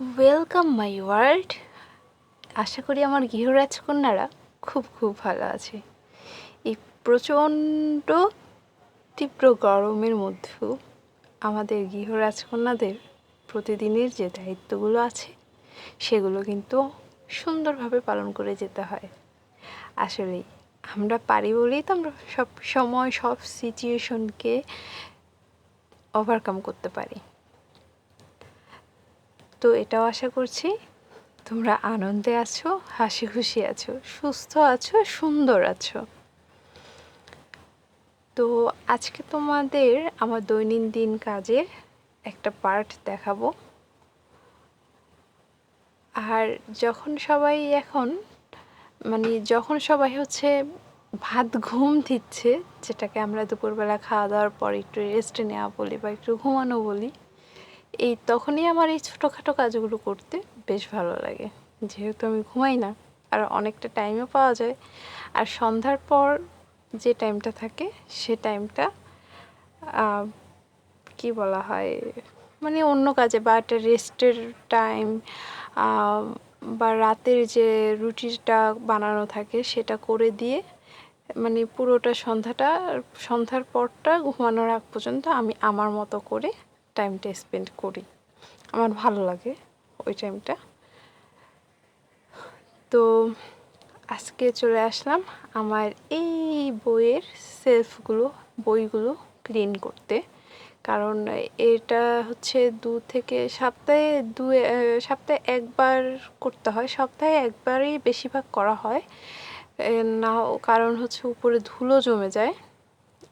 Welcome my world আশা করি আমার গৃহরাজকন্যারা খুব খুব ভালো আছে। এই প্রচণ্ড তীব্র গরমের মধ্যেও আমাদের গৃহরাজকন্যাদের প্রতিদিনের যে দায়িত্বগুলো আছে, সেগুলো কিন্তু সুন্দরভাবে পালন করে যেতে হয়। আসলেই আমরা পারি বলেই তো আমরা সব সময় সব সিচুয়েশনকে ওভারকাম করতে পারি। তো এটাও আশা করছি তোমরা আনন্দে আছো হাসি খুশি আছো, সুস্থ আছো, সুন্দর আছো। তো আজকে তোমাদের আমার দৈনন্দিন কাজের একটা পার্ট দেখাবো। আর যখন সবাই এখন মানে যখন সবাই হচ্ছে ভাত ঘুম দিচ্ছে, যেটাকে আমরা দুপুরবেলা খাওয়া দাওয়ার পর একটু রেস্ট নেওয়া বলি বা একটু ঘুমানো বলি এই তখনই আমার এই ছোটোখাটো কাজগুলো করতে বেশ ভালো লাগে। যেহেতু আমি ঘুমাই না, আর অনেকটা টাইমও পাওয়া যায়। আর সন্ধ্যার পর যে টাইমটা থাকে, সে টাইমটা কি বলা হয় মানে অন্য কাজে বা একটা রেস্টের টাইম বা রাতের যে রুটিটা বানানো থাকে, সেটা করে দিয়ে মানে পুরোটা সন্ধ্যাটা, সন্ধ্যার পরটা ঘুমানোর আগ পর্যন্ত আমি আমার মতো করে টাইমটা স্পেন্ড করি। আমার ভালো লাগে ওই টাইমটা তো আজকে চলে আসলাম আমার এই বইয়ের সেলফগুলো বইগুলো ক্লিন করতে। কারণ এটা হচ্ছে দু থেকে সপ্তাহে দু সপ্তাহে একবার করতে হয়, সপ্তাহে একবারই বেশিরভাগ করা হয়। না কারণ হচ্ছে উপরে ধুলো জমে যায়।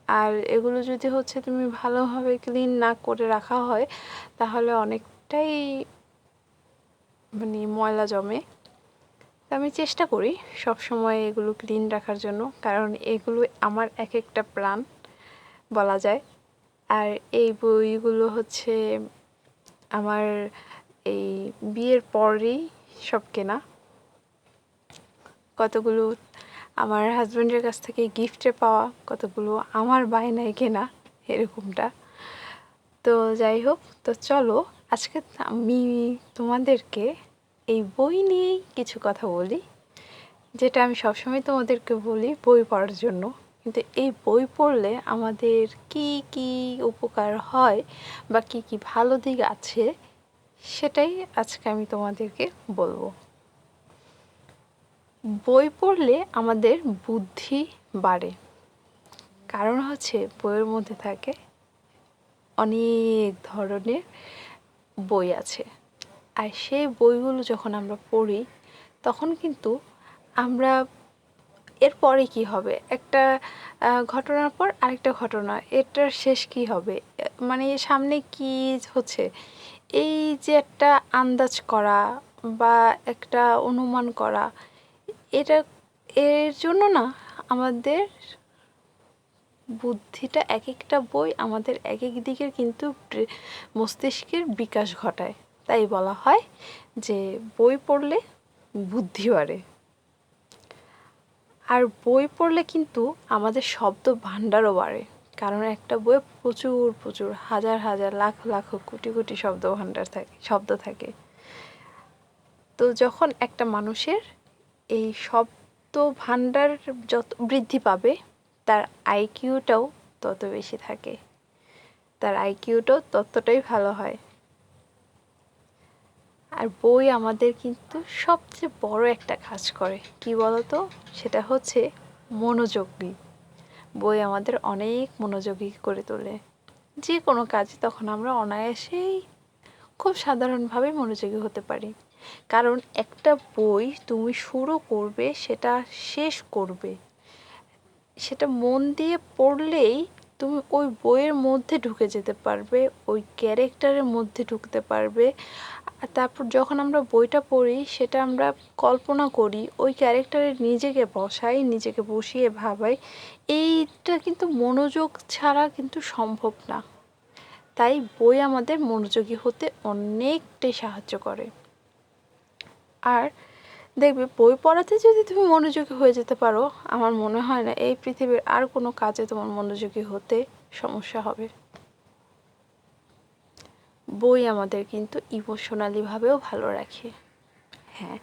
আর এগুলো যদি হচ্ছে তুমি ভালোভাবে ক্লিন না করে রাখা হয়, তাহলে অনেকটাই মানে ময়লা জমে। আমি চেষ্টা করি সব সময় এগুলো ক্লিন রাখার জন্য, কারণ এগুলো আমার এক একটা প্রাণ, বলা যায়। আর এই বইগুলো হচ্ছে আমার এই বিয়ের পরেই সব কেনা। কতগুলো আমার হাজব্যান্ডের কাছ থেকে গিফটে পাওয়া কতগুলো আমার বায়নায় কেনা এরকমটা। তো যাই হোক, তো চলো আজকে আমি তোমাদেরকে এই বই নিয়েই কিছু কথা বলি, যেটা আমি সবসময় তোমাদেরকে বলি বই পড়ার জন্য। কিন্তু এই বই পড়লে আমাদের কি কি উপকার হয় বা কি কি ভালো দিক আছে সেটাই আজকে আমি তোমাদেরকে বলব। বই পড়লে আমাদের বুদ্ধি বাড়ে। কারণ হচ্ছে বইয়ের মধ্যে থাকে অনেক ধরনের বই আছে। আর সেই বইগুলো যখন আমরা পড়ি, তখন কিন্তু আমরা এরপরে কি হবে? একটা ঘটনার পর আরেকটা ঘটনা, এটার শেষ কি হবে? মানে সামনে কি হচ্ছে? এই যে একটা আন্দাজ করা বা একটা অনুমান করা এটা, এর জন্য না আমাদের বুদ্ধিটা এক একটা বই আমাদের এক এক দিকের কিন্তু মস্তিষ্কের বিকাশ ঘটায়। তাই বলা হয় যে বই পড়লে বুদ্ধি বাড়ে। আর বই পড়লে কিন্তু আমাদের শব্দ ভাণ্ডারও বাড়ে। কারণ একটা বইয়ে প্রচুর প্রচুর, হাজার হাজার, লাখ লাখ, কোটি কোটি শব্দ ভাণ্ডার থাকে, শব্দ থাকে। তো যখন একটা মানুষের এই শব্দ ভাণ্ডার যত বৃদ্ধি পাবে, তার আইকিউটাও তত বেশি থাকে। তার আইকিউটাও ততটাই ভালো হয়। আর বই আমাদের কিন্তু সবচেয়ে বড় একটা কাজ করে। কি বলতো? সেটা হচ্ছে মনোযোগী। বই আমাদের অনেক মনোযোগী করে তোলে। যে কোনো কাজে তখন আমরা অনায়াসেই খুব সাধারণভাবে মনোযোগী হতে পারি। কারণ একটা বই তুমি শুরু করবে, সেটা শেষ করবে। সেটা মন দিয়ে পড়লেই তুমি ওই বইয়ের মধ্যে ঢুকে যেতে পারবে, ওই ক্যারেক্টারের মধ্যে ঢুকতে পারবে। তারপর যখন আমরা বইটা পড়ি, সেটা আমরা কল্পনা করি, ওই ক্যারেক্টারে নিজেকে বসাই, নিজেকে বসিয়ে ভাবাই। এইটা কিন্তু মনোযোগ ছাড়া কিন্তু সম্ভব না। তাই বই আমাদের মনোযোগী হতে অনেকটাই সাহায্য করে। আর দেখবে বই পড়াতে যদি তুমি মনোযোগী হয়ে যেতে পারো, আমার মনে হয় না এই পৃথিবীর আর কোনো কাজে তোমার মনোযোগী হতে সমস্যা হবে। বই আমাদের কিন্তু ইমোশনালিভাবেও ভালো রাখে। হ্যাঁ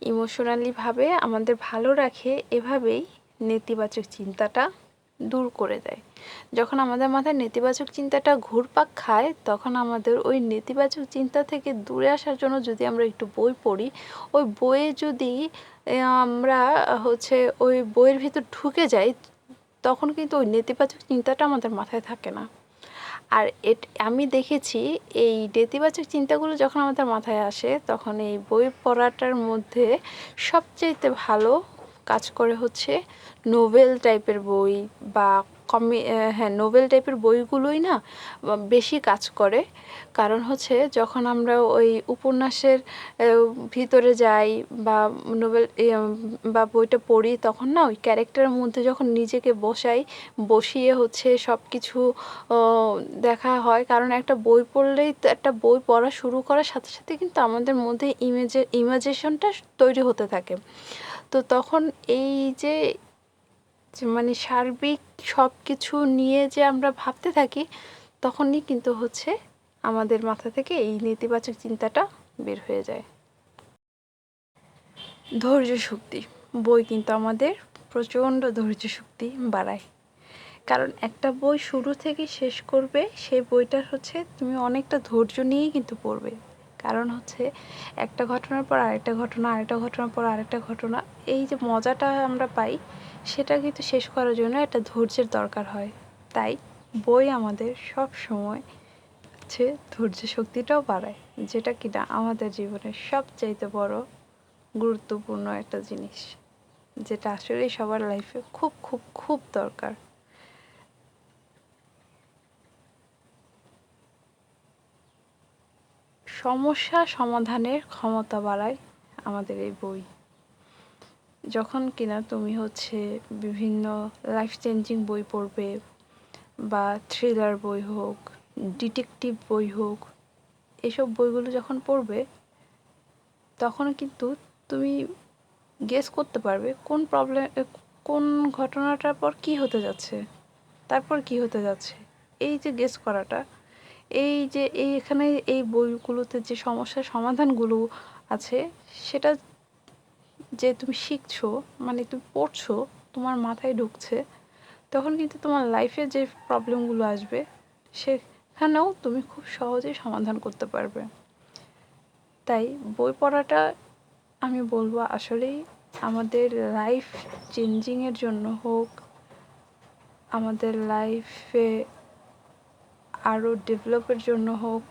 ইমোশনালিভাবে আমাদের ভালো রাখে এভাবেই নেতিবাচক চিন্তাটা দূর করে দেয়। যখন আমাদের মাথায় নেতিবাচক চিন্তাটা ঘুরপাক খায়, তখন আমাদের ওই নেতিবাচক চিন্তা থেকে দূরে আসার জন্য যদি আমরা একটু বই পড়ি, ওই বইয়ে যদি আমরা হচ্ছে ওই বইয়ের ভিতর ঢুকে যাই, তখন কিন্তু ওই নেতিবাচক চিন্তাটা আমাদের মাথায় থাকে না। আর এট, আমি দেখেছি এই নেতিবাচক চিন্তাগুলো যখন আমাদের মাথায় আসে, তখন এই বই পড়াটার মধ্যে সবচাইতে ভালো কাজ করে হচ্ছে নোবেল টাইপের বই বা কমি হ্যাঁ নোবেল টাইপের বইগুলোই না বেশি কাজ করে। কারণ হচ্ছে যখন আমরা ওই উপন্যাসের ভিতরে যাই বা নোবেল বা বইটা পড়ি, তখন না ওই ক্যারেক্টারের মধ্যে যখন নিজেকে বসাই, বসিয়ে হচ্ছে সব কিছু দেখা হয়। কারণ একটা বই পড়লেই তো একটা বই পড়া শুরু করার সাথে সাথে কিন্তু আমাদের মধ্যে ইমেজে ইমাজিনেশনটা তৈরি হতে থাকে। তো তখন এই যে মানে সার্বিক সব কিছু নিয়ে যে আমরা ভাবতে থাকি, তখনই কিন্তু হচ্ছে আমাদের মাথা থেকে এই নেতিবাচক চিন্তাটা বের হয়ে যায়। ধৈর্য শক্তি, বই কিন্তু আমাদের প্রচণ্ড ধৈর্য শক্তি বাড়ায়। কারণ একটা বই শুরু থেকে শেষ করবে, সেই বইটার হচ্ছে তুমি অনেকটা ধৈর্য নিয়েই কিন্তু পড়বে। কারণ হচ্ছে একটা ঘটনার পর আরেকটা ঘটনা, আরেকটা ঘটনার পর আরেকটা ঘটনা। এই যে মজাটা আমরা পাই, সেটা কিন্তু শেষ করার জন্য একটা ধৈর্যের দরকার হয়। তাই বই আমাদের সব সময় হচ্ছে ধৈর্য শক্তিটাও বাড়ায়, যেটা কিনা আমাদের জীবনের সবচাইতে বড় গুরুত্বপূর্ণ একটা জিনিস, যেটা আসলেই সবার লাইফে খুব খুব খুব দরকার। সমস্যা সমাধানের ক্ষমতা বাড়ায় আমাদের এই বই। যখন কিনা তুমি হচ্ছে বিভিন্ন লাইফ চেঞ্জিং বই পড়বে বা থ্রিলার বই হোক ডিটেকটিভ বই হোক, এসব বইগুলো যখন পড়বে, তখন কিন্তু তুমি গেস করতে পারবে কোন প্রবলেম কোন ঘটনাটার পর কি হতে যাচ্ছে, তারপর কি হতে যাচ্ছে। এই যে গেস করাটা এই যে, এই এখানে এই বইগুলোতে যে সমস্যার সমাধানগুলো আছে, সেটা যে তুমি শিখছো মানে তুমি পড়ছো, তোমার মাথায় ঢুকছে, তখন কিন্তু তোমার লাইফে যে প্রবলেমগুলো আসবে, সেখানেও তুমি খুব সহজেই সমাধান করতে পারবে। তাই বই পড়াটা আমি বলব আসলেই আমাদের লাইফ চেঞ্জিংয়ের জন্য হোক, আমাদের লাইফে আরও ডেভেলপের জন্য হোক,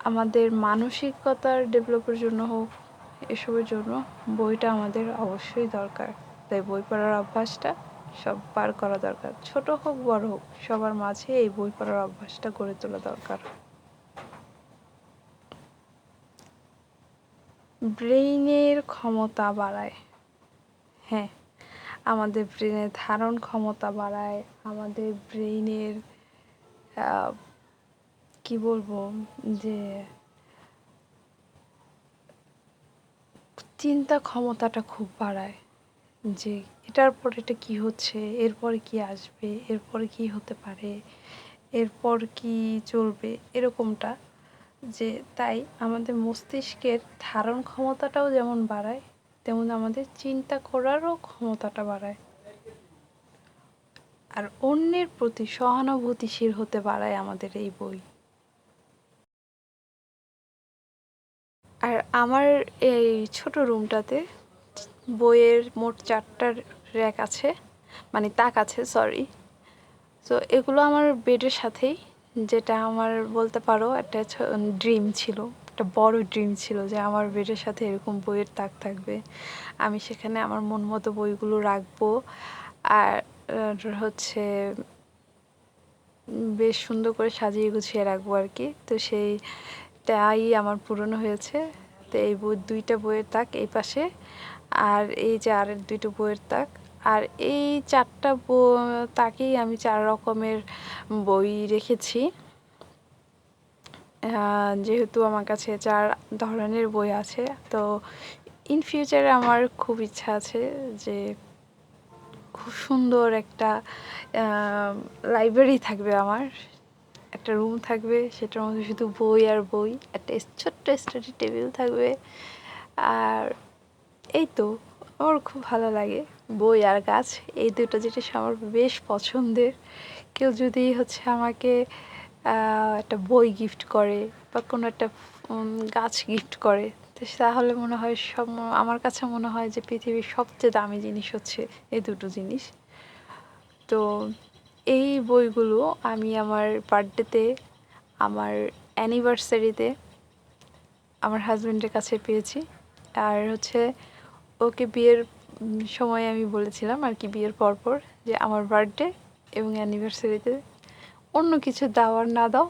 আমাদের মানসিকতার ডেভেলপের জন্য হোক, এসবের জন্য বইটা আমাদের অবশ্যই দরকার। তাই বই পড়ার অভ্যাসটা সববার করা দরকার। ছোট হোক, বড় হোক, সবার মাঝে এই বই পড়ার অভ্যাসটা গড়ে তোলা দরকার। ব্রেইনের ক্ষমতা বাড়ায়। হ্যাঁ আমাদের ব্রেনের ধারণ ক্ষমতা বাড়ায়, আমাদের ব্রেইনের কি বলব, যে চিন্তা ক্ষমতাটা খুব বাড়ায়, যে এটার পর এটা কি হচ্ছে, এরপরে কি আসবে, এরপরে কি হতে পারে, এরপর কি চলবে, এরকমটা, যে তাই আমাদের মস্তিষ্কের ধারণ ক্ষমতাটাও যেমন বাড়ায়, তেমন আমাদের চিন্তা করারও ক্ষমতাটা বাড়ায়। আর অন্যের প্রতি সহানুভূতিশীল হতে বাড়ায় আমাদের এই বই। আর আমার এই ছোট রুমটাতে বইয়ের মোট চারটা র্যাক আছে মানে তাক আছে সরি তো এগুলো আমার বেডের সাথেই, যেটা আমার বলতে পারো একটা ড্রিম ছিল, একটা বড় ড্রিম ছিল যে আমার বেডের সাথে এরকম বইয়ের তাক থাকবে। আমি সেখানে আমার মন মতো বইগুলো রাখব। আর হচ্ছে বেশ সুন্দর করে সাজিয়ে গুছিয়ে রাখব আর কি। তো সেইটাই আমার পূরণ হয়েছে। তো এই বই, দুইটা বইয়ের তাক এই পাশে আর এই যে আর দুইটা বইয়ের তাক। আর এই চারটা তাকেই আমি চার রকমের বই রেখেছি। যেহেতু আমার কাছে চার ধরনের বই আছে, তো ইন ফিউচারে আমার খুব ইচ্ছা আছে যে খুব সুন্দর একটা লাইব্রেরি থাকবে আমার। একটা রুম থাকবে, সেটার মধ্যে শুধু বই আর বই, একটা ছোট্ট স্টাডি টেবিল থাকবে। আর এই তো, আমার খুব ভালো লাগে। বই আর গাছ, এই দুটো জিনিস আমার বেশ পছন্দের। কেউ যদি হচ্ছে আমাকে একটা বই গিফট করে বা কোনো একটা গাছ গিফট করে তো তাহলে মনে হয় সব আমার কাছে মনে হয় যে পৃথিবীর সবচেয়ে দামি জিনিস হচ্ছে এই দুটো জিনিস। তো এই বইগুলো আমি আমার বার্থডেতে আমার অ্যানিভার্সারিতে আমার হাজব্যান্ডের কাছে পেয়েছি। আর হচ্ছে ওকে বিয়ের সময় আমি বলেছিলাম আর কি, বিয়ের পরপর যে আমার বার্থডে এবং অ্যানিভার্সারিতে অন্য কিছু দাওয়ার না দাও,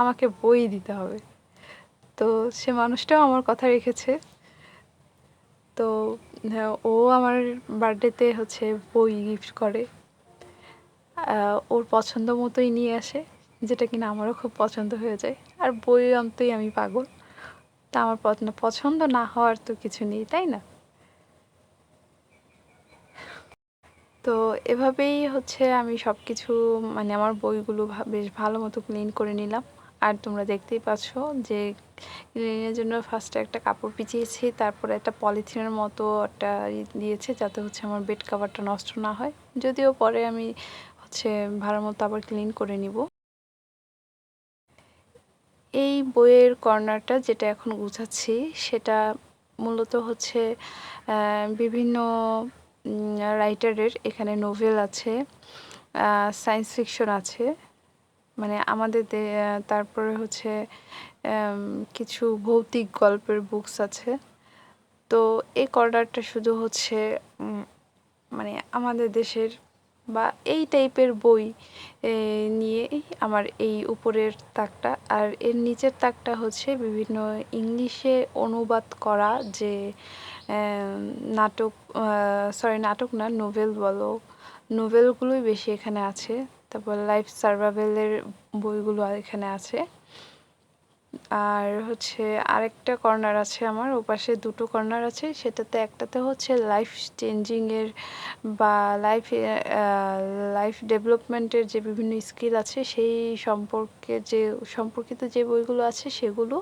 আমাকে বই দিতে হবে। তো সে মানুষটাও আমার কথা রেখেছে। তো ও আমার বার্থডেতে হচ্ছে বই গিফট করে। ওর পছন্দ মতোই নিয়ে আসে, যেটা কিনা আমারও খুব পছন্দ হয়ে যায়। আর বই আনতেই আমি পাগল। তা আমার পছ- পছন্দ না হওয়ার তো কিছু নেই, তাই না? তো এভাবেই হচ্ছে আমি সব কিছু মানে আমার বইগুলো বেশ ভালো মতো ক্লিন করে নিলাম। আর তোমরা দেখতেই পাচ্ছ যে ক্লিনের জন্য ফার্স্টে একটা কাপড় পিছিয়েছি তারপরে একটা পলিথিনের মতো একটা দিয়েছে যাতে হচ্ছে আমার বেড কাভারটা নষ্ট না হয়। যদিও পরে আমি হচ্ছে ভালো মতো আবার ক্লিন করে নিব। এই বইয়ের কর্নারটা যেটা এখন গুছাচ্ছি, সেটা মূলত হচ্ছে বিভিন্ন রাইটারের এখানে নোভেল আছে সায়েন্স ফিকশন আছে। মানে আমাদের তারপরে হচ্ছে কিছু ভৌতিক গল্পের বুকস আছে। তো এই কর্নারটা শুধু হচ্ছে মানে আমাদের দেশের বা এই টাইপের বই এ, নিয়েই আমার এই উপরের তাকটা। আর এর নিচের তাকটা হচ্ছে বিভিন্ন ইংলিশে অনুবাদ করা যে নাটক সরি নাটক না নোভেল বলো। নোভেলগুলোই বেশি এখানে আছে। তারপর লাইফ সার্ভাইভেলের বইগুলো এখানে আছে। আর হচ্ছে আরেকটা কর্নার আছে আমার ওপাশে দুটো কর্নার আছে, সেটাতে একটাতে হচ্ছে লাইফ চেঞ্জিংয়ের বা লাইফ লাইফ ডেভেলপমেন্টের যে বিভিন্ন স্কিল আছে, সেই সম্পর্কে যে, সম্পর্কিত যে বইগুলো আছে সেগুলো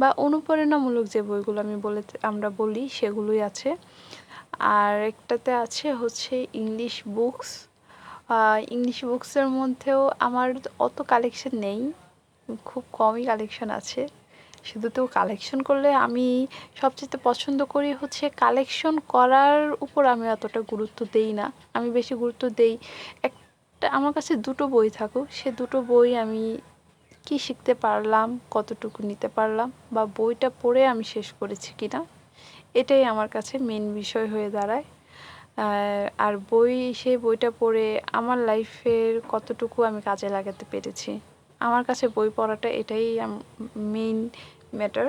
বা অনুপ্রেরণামূলক যে বইগুলো আমি বলে, আমরা বলি সেগুলোই আছে। আর একটাতে আছে হচ্ছে ইংলিশ বুকস ইংলিশ বুকসের মধ্যেও আমার অত কালেকশন নেই। খুব কমই কালেকশন আছে। শুধু তো কালেকশন করলে আমি সবচেয়ে পছন্দ করি হচ্ছে কালেকশন করার উপর আমি অতটা গুরুত্ব দেই না। আমি বেশি গুরুত্ব দেই একটা, আমার কাছে দুটো বই থাকুক। সে দুটো বই আমি কি শিখতে পারলাম, কতটুকু নিতে পারলাম বা বইটা পড়ে আমি শেষ করেছি কিনা, এটাই আমার কাছে মেন বিষয় হয়ে দাঁড়ায়। আর- বই, সেই বইটা পড়ে আমার লাইফের কতটুকু আমি কাজে লাগাতে পেরেছি। আমার কাছে বই পড়াটা এটাই মেইন ম্যাটার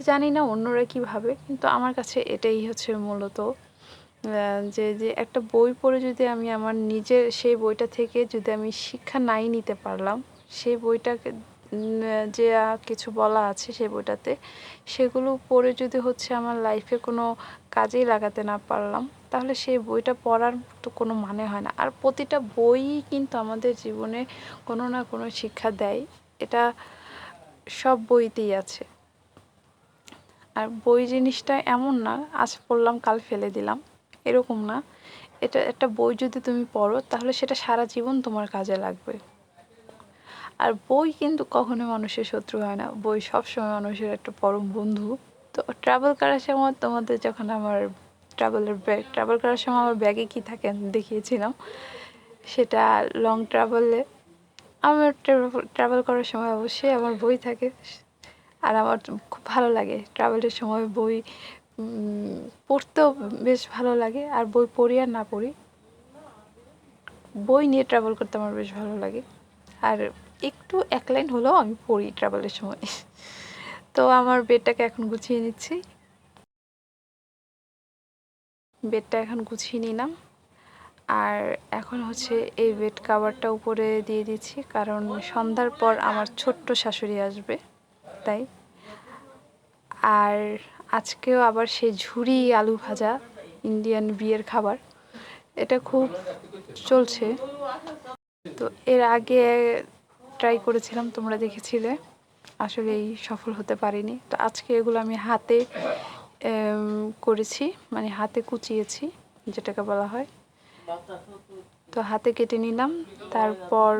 জানি না অন্যরা কী ভাবে কিন্তু আমার কাছে এটাই হচ্ছে মূলত যে যে একটা বই পড়ে যদি আমি আমার নিজের, সেই বইটা থেকে যদি আমি শিক্ষা নাই নিতে পারলাম, সেই বইটাকে যে কিছু বলা আছে সেই বইটাতে, সেগুলো পড়ে যদি হচ্ছে আমার লাইফে কোনো কাজেই লাগাতে না পারলাম তাহলে সেই বইটা পড়ার তো কোনো মানে হয় না। আর প্রতিটা বই কিন্তু আমাদের জীবনে কোনো না কোনো শিক্ষা দেয়। এটা সব বইতেই আছে। আর বই জিনিসটা এমন না, আজ পড়লাম, কাল ফেলে দিলাম। এরকম না। এটা একটা বই যদি তুমি পড়ো, তাহলে সেটা সারা জীবন তোমার কাজে লাগবে। আর বই কিন্তু কখনো মানুষের শত্রু হয় না। বই সবসময় মানুষের একটা পরম বন্ধু। তো ট্রাভেল করার সময় তোমাদের যখন আমার ট্রাভেলের ব্যাগ ট্রাভেল করার সময় আমার ব্যাগে কী থাকে দেখিয়েছিলাম। সেটা লং ট্রাভেলে আমার ট্রাভেল করার সময় অবশ্যই আমার বই থাকে। আর আমার খুব ভালো লাগে ট্রাভেলের সময় বই পড়তেও বেশ ভালো লাগে। আর বই পড়ি আর না পড়ি, বই নিয়ে ট্রাভেল করতে আমার বেশ ভালো লাগে। আর একটু এক লাইন হলেও আমি পড়ি ট্রাভেলের সময়। তো আমার বেডটাকে এখন গুছিয়ে নিচ্ছি। বেডটা এখন গুছিয়ে নিলাম। আর এখন হচ্ছে এই বেড কাভারটা উপরে দিয়ে দিচ্ছি, কারণ সন্ধ্যার পর আমার ছোট্ট শাশুড়ি আসবে, তাই। আর আজকেও আবার সেই ঝুড়ি আলু ভাজা, ইন্ডিয়ান বিয়ের খাবার, এটা খুব চলছে। তো এর আগে ট্রাই করেছিলাম, তোমরা দেখেছিলে আসলে এই সফল হতে পারিনি। তো আজকে এগুলো আমি হাতে করেছি মানে হাতে কুচিয়েছি, যেটাকে বলা হয়। তো হাতে কেটে নিলাম, তারপর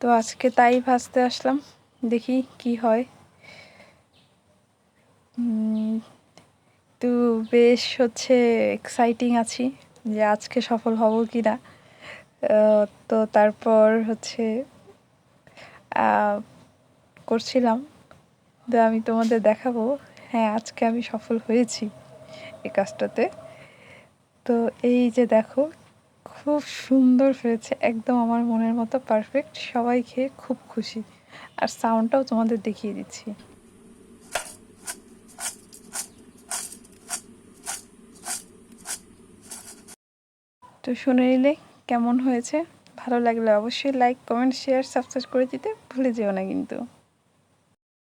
তো আজকে তাই ভাজতে আসলাম, দেখি কি হয়। তো বেশ হচ্ছে এক্সাইটিং আছি যে আজকে সফল হব কি না তো তারপর হচ্ছে করছিলাম। তো আমি তোমাদের দেখাবো হ্যাঁ আজকে আমি সফল হয়েছি এই কাজটাতে। তো এই যে দেখো, খুব সুন্দর হয়েছে, একদম আমার মনের মতো পারফেক্ট সবাই খেয়ে খুব খুশি। আর সাউন্ডটাও তোমাদের দেখিয়ে দিচ্ছি। তো শুনে নিলে কেমন হয়েছে? ভালো লাগলে অবশ্যই লাইক কমেন্ট শেয়ার সাবস্ক্রাইব করে দিতে ভুলে যেও না কিন্তু।